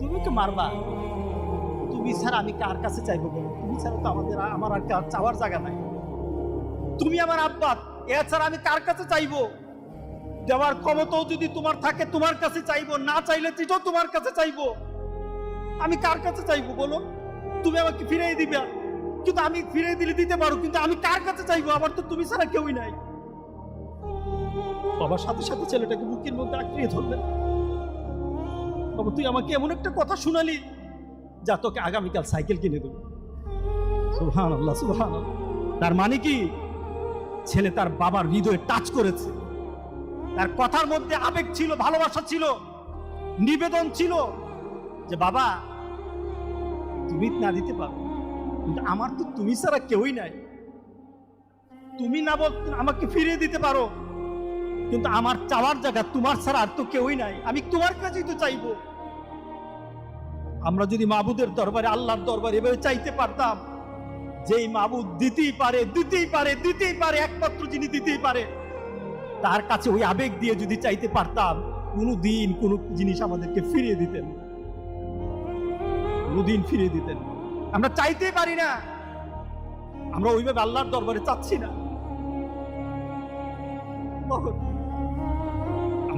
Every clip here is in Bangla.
তুমি কি মারবা। তুমি ছাড়া আমি কার কাছে চাইব বলো? তুমি ছাড়া তো আমাদের আমার আর চাওয়ার জায়গা নাই। তুমি আমার আব্বা, এছাড়া আমি কার কাছে চাইব? দেওয়ার ক্ষমতাও যদি তোমার থাকে, তোমার কাছে চাইব। না চাইলে চিঠো তোমার কাছে চাইব। আমি কার কাছে চাইব বলো? তুমি আমাকে ফিরিয়ে দিবে। কিন্তু আমি ফিরিয়ে দিলে দিতে পারো, কিন্তু আমি কার কাছে চাইব? আমার তো তুমি ছাড়া কেউই নাই। বাবার সাথে সাথে ছেলেটাকে বুকের মধ্যে আঁকড়িয়ে ধরলেন বাবা, তুই আমাকে এমন একটা কথা শোনালি যা তোকে আগামীকাল সাইকেল কিনে দেবো। সুহান আল্লাহ সুহান তার মানে কি? ছেলে তার বাবার হৃদয়ে টাচ করেছে। তার কথার মধ্যে আবেগ ছিল, ভালোবাসা ছিল, নিবেদন ছিল যে, বাবা, তুমি না দিতে পারো, কিন্তু আমার তো তুমি ছাড়া কেউই নাই। তুমি না বল আমাকে ফিরিয়ে দিতে পারো। কিন্তু আমার চাওয়ার জায়গা তোমার ছাড়া আর তো কেউই নাই। আমি তোমার কাছেই তো চাইব। আমরা যদি মাবুদের দরবারে, আল্লাহর দরবারে এভাবে চাইতে পারতাম, যেই মাবুদ দিতেই পারে দিতেই পারে দিতেই পারে, একমাত্র যিনি দিতেই পারে, তার কাছে ওই আবেগ দিয়ে যদি চাইতে পারতাম কোনো দিন কোনো জিনিস আমাদেরকে ফিরিয়ে দিতেন কোনোদিন ফিরিয়ে দিতেন আমরা চাইতেই পারি না। আমরা ওইভাবে আল্লাহর দরবারে চাচ্ছি না।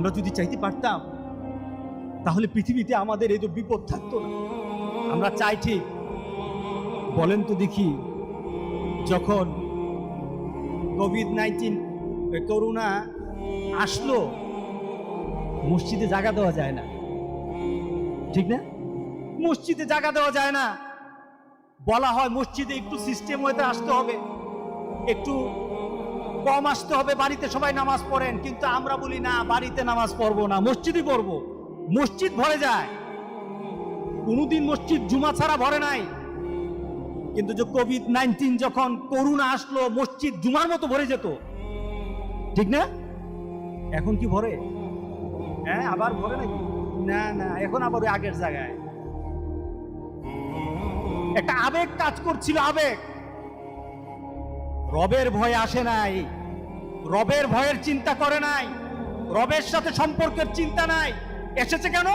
আমরা যদি চাইতে পারতাম, তাহলে পৃথিবীতে আমাদের এই তো বিপদ থাকতো না। আমরা চাই ঠিক। বলেন তো দেখি, যখন কোভিড নাইন্টিন করোনা আসলো, মসজিদে জায়গা দেওয়া যায় না। ঠিক না? মসজিদে জায়গা দেওয়া যায় না। বলা হয় মসজিদে একটু সিস্টেম হতে আসতে হবে। একটু কম আসতে হবে, বাড়িতে সবাই নামাজ পড়েন। কিন্তু আমরা বলি, না, বাড়িতে নামাজ পড়ব না, মসজিদই পড়ব। মসজিদ ভরে যায়। কোনোদিন মসজিদ জুমা ছাড়া ভরে নাই। কিন্তু যে কোভিড নাইন্টিন যখন করোনা আসলো, মসজিদ জুমার মতো ভরে যেত। ঠিক না? এখন কি ভরে? হ্যাঁ আবার ভরে নাকি? না না, এখন আবার ওই আগের জায়গায়। একটা আবেগ কাজ করছিল, আবেগ। রবের ভয় আসে নাই। রবের ভয়ের চিন্তা করে নাই। রবের সাথে সম্পর্কের চিন্তা নাই। এসেছে কেন।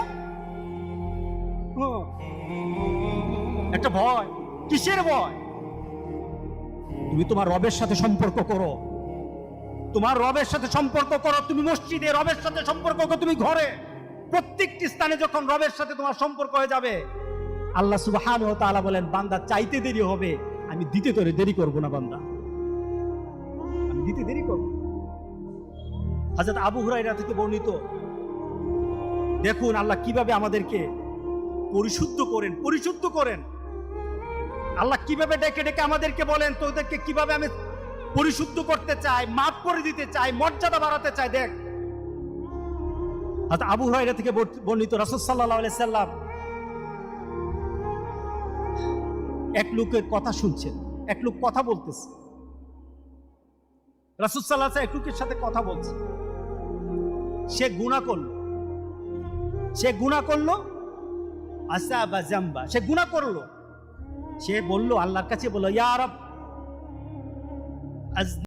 একটা ভয়। কিসের ভয়? তুমি তোমার রবের সাথে সম্পর্ক করো। তোমার রবের সাথে সম্পর্ক করো। তুমি মসজিদে রবের সাথে সম্পর্ক করো। তুমি ঘরে। প্রত্যেকটি স্থানে যখন রবের সাথে তোমার সম্পর্ক হয়ে যাবে, আল্লাহ তাআলা বলেন, বান্দা, চাইতে দেরি হবে। আমি দিতে তোরে দেরি করব না, বান্দা। দিতে দেরি করব হাজরত আবু হুরাইরা থেকে বর্ণিত, দেখুন আল্লাহ কীভাবে আমাদেরকে পরিশুদ্ধ করেন পরিশুদ্ধ করেন। আল্লাহ কীভাবে ডেকে ডেকে আমাদেরকে বলেন, তোদেরকে কীভাবে আমি পরিশুদ্ধ করতে চাই, মাফ করে দিতে চাই, মর্যাদা বাড়াতে চাই, দেখ। হাজরত আবু হুরাইরা থেকে বর্ণিত রাসূল আলাইহি সাল্লাম এক লোকের কথা শুনছেন, এক লোক কথা বলতেছে। রাসুল সাল্লাহ এক সাথে কথা বলছে। সে গুণা করল। সে গুণা করল। আসা বা জাম্বা। সে গুণা করল। সে বলল, আল্লাহর কাছে বলল ইয়ার